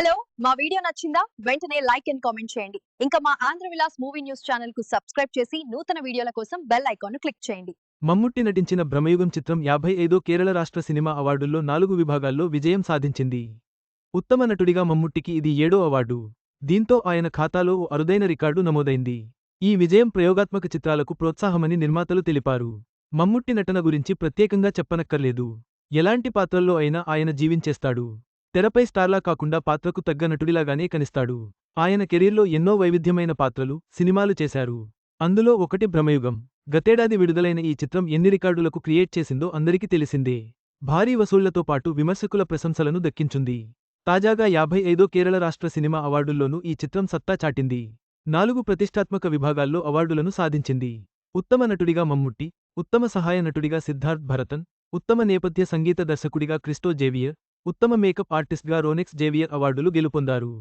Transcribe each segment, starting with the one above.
Hello మా video నచ్చిందా? వెంటనే లైక్ అండ్ కామెంట్ చేయండి. ఇంకా మా ఆంధ్ర విలాస్ మూవీ న్యూస్ ఛానల్కు సబ్స్క్రైబ్ చేసి నూతన వీడియోల కోసం బెల్ ఐకాన్ క్లిక్ చేయండి. మమ్ముట్టి నటించిన బ్రహ్మయుగం చిత్రం యాభై ఐదో కేరళ రాష్ట్ర సినిమా అవార్డుల్లో నాలుగు విభాగాల్లో విజయం సాధించింది. ఉత్తమ నటుడిగా మమ్ముట్టికి ఇది ఏడో అవార్డు. దీంతో ఆయన ఖాతాలో ఓ అరుదైన రికార్డు నమోదైంది. ఈ విజయం ప్రయోగాత్మక చిత్రాలకు ప్రోత్సాహమని నిర్మాతలు తెలిపారు. మమ్ముట్టి నటన గురించి ప్రత్యేకంగా చెప్పనక్కర్లేదు. ఎలాంటి పాత్రల్లో అయినా ఆయన జీవించేస్తాడు. తెరపై స్టార్లా కాకుండా పాత్రకు తగ్గ నటుడిలాగానే కనిస్తాడు. ఆయన కెరీర్లో ఎన్నో వైవిధ్యమైన పాత్రలు సినిమాలు చేశారు. అందులో ఒకటి భ్రమయుగం. గతేడాది విడుదలైన ఈ చిత్రం ఎన్ని రికార్డులకు క్రియేట్ చేసిందో అందరికీ తెలిసిందే. భారీ వసూళ్ళతో పాటు విమర్శకుల ప్రశంసలను దక్కించుంది. తాజాగా యాభై ఐదో కేరళ రాష్ట్ర సినిమా అవార్డుల్లోనూ ఈ చిత్రం సత్తా చాటింది. నాలుగు ప్రతిష్టాత్మక విభాగాల్లో అవార్డులను సాధించింది. ఉత్తమ నటుడిగా మమ్ముట్టి ఉత్తమ సహాయ నటుడిగా సిద్ధార్థ్ భరతన్ ఉత్తమ నేపథ్య సంగీత దర్శకుడిగా క్రిస్టో జేవియర్ ఉత్తమ మేకప్ ఆర్టిస్ట్గా రోనెక్స్ జేవియర్ అవార్డులు గెలుపొందారు.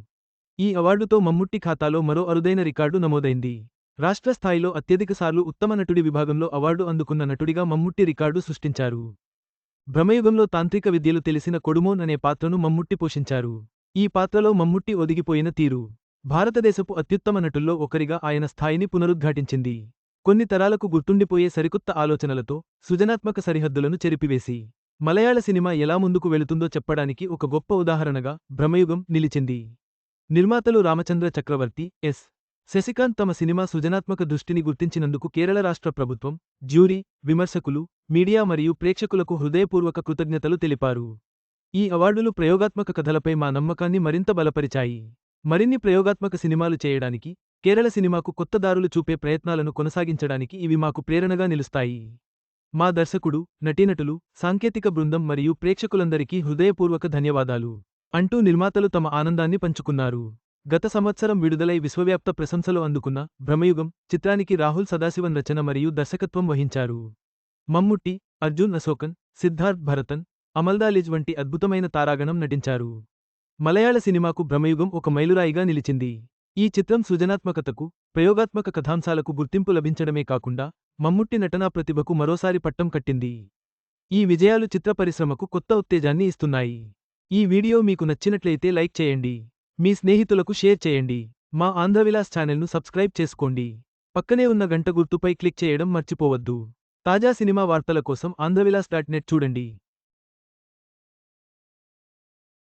ఈ అవార్డుతో మమ్ముట్టి ఖాతాలో మరో అరుదైన రికార్డు నమోదైంది. రాష్ట్ర స్థాయిలో అత్యధికసార్లు ఉత్తమ నటుడి విభాగంలో అవార్డు అందుకున్న నటుడిగా మమ్ముట్టి రికార్డు సృష్టించారు. భ్రమయుగంలో తాంత్రిక విద్యలు తెలిసిన కొడుమోన్ అనే పాత్రను మమ్ముట్టి పోషించారు. ఈ పాత్రలో మమ్ముట్టి ఒదిగిపోయిన తీరు. భారతదేశపు అత్యుత్తమ నటుల్లో ఒకరిగా ఆయన స్థాయిని పునరుద్ఘాటించింది. కొన్ని తరాలకు గుర్తుండిపోయే సరికొత్త ఆలోచనలతో సృజనాత్మక సరిహద్దులను చెరిపివేసి మలయాళ సినిమా ఎలా ముందుకు వెళుతుందో చెప్పడానికి ఒక గొప్ప ఉదాహరణగా భ్రమయుగం నిలిచింది. నిర్మాతలు రామచంద్ర చక్రవర్తి ఎస్. శశికాంత్ తమ సినిమా సృజనాత్మక దృష్టిని గుర్తించినందుకు కేరళ రాష్ట్ర ప్రభుత్వం జ్యూరీ విమర్శకులు మీడియా మరియు ప్రేక్షకులకు హృదయపూర్వక కృతజ్ఞతలు తెలిపారు. ఈ అవార్డులు ప్రయోగాత్మక కథలపై మా నమ్మకాన్ని మరింత బలపరిచాయి. మరిన్ని ప్రయోగాత్మక సినిమాలు చేయడానికి కేరళ సినిమాకు కొత్త దారులు చూపే ప్రయత్నాలను కొనసాగించడానికి ఇవి మాకు ప్రేరణగా నిలుస్తాయి. మా దర్శకుడు నటీనటులు సాంకేతిక బృందం మరియు ప్రేక్షకులందరికీ హృదయపూర్వక ధన్యవాదాలు అంటూ నిర్మాతలు తమ ఆనందాన్ని పంచుకున్నారు. గత సంవత్సరం విడుదలై విశ్వవ్యాప్త ప్రశంసలు అందుకున్న భ్రమయుగం చిత్రానికి రాహుల్ సదాశివన్ రచన మరియు దర్శకత్వం వహించారు. మమ్ముట్టి అర్జున్ అశోకన్ సిద్ధార్థ్ భరతన్ అమల్దాలిజ్ వంటి అద్భుతమైన తారాగణం నటించారు. మలయాళ సినిమాకు భ్రమయుగం ఒక మైలురాయిగా నిలిచింది. ఈ చిత్రం సృజనాత్మకతకు ప్రయోగాత్మక కథాంశాలకు గుర్తింపు లభించడమే కాకుండా మమ్ముట్టి నటనా ప్రతిభకు మరోసారి పట్టం కట్టింది. ఈ విజయాలు చిత్ర పరిశ్రమకు కొత్త ఉత్తేజాన్ని ఇస్తున్నాయి. ఈ వీడియో మీకు నచ్చినట్లయితే లైక్ చేయండి. మీ స్నేహితులకు షేర్ చేయండి. మా ఆంధ్రవిలాస్ ఛానల్ను సబ్స్క్రైబ్ చేసుకోండి. పక్కనే ఉన్న గంట గుర్తుపై క్లిక్ చేయడం మర్చిపోవద్దు. తాజా సినిమా వార్తల కోసం ఆంధ్రవిలాస్ డాట్ నెట్ చూడండి.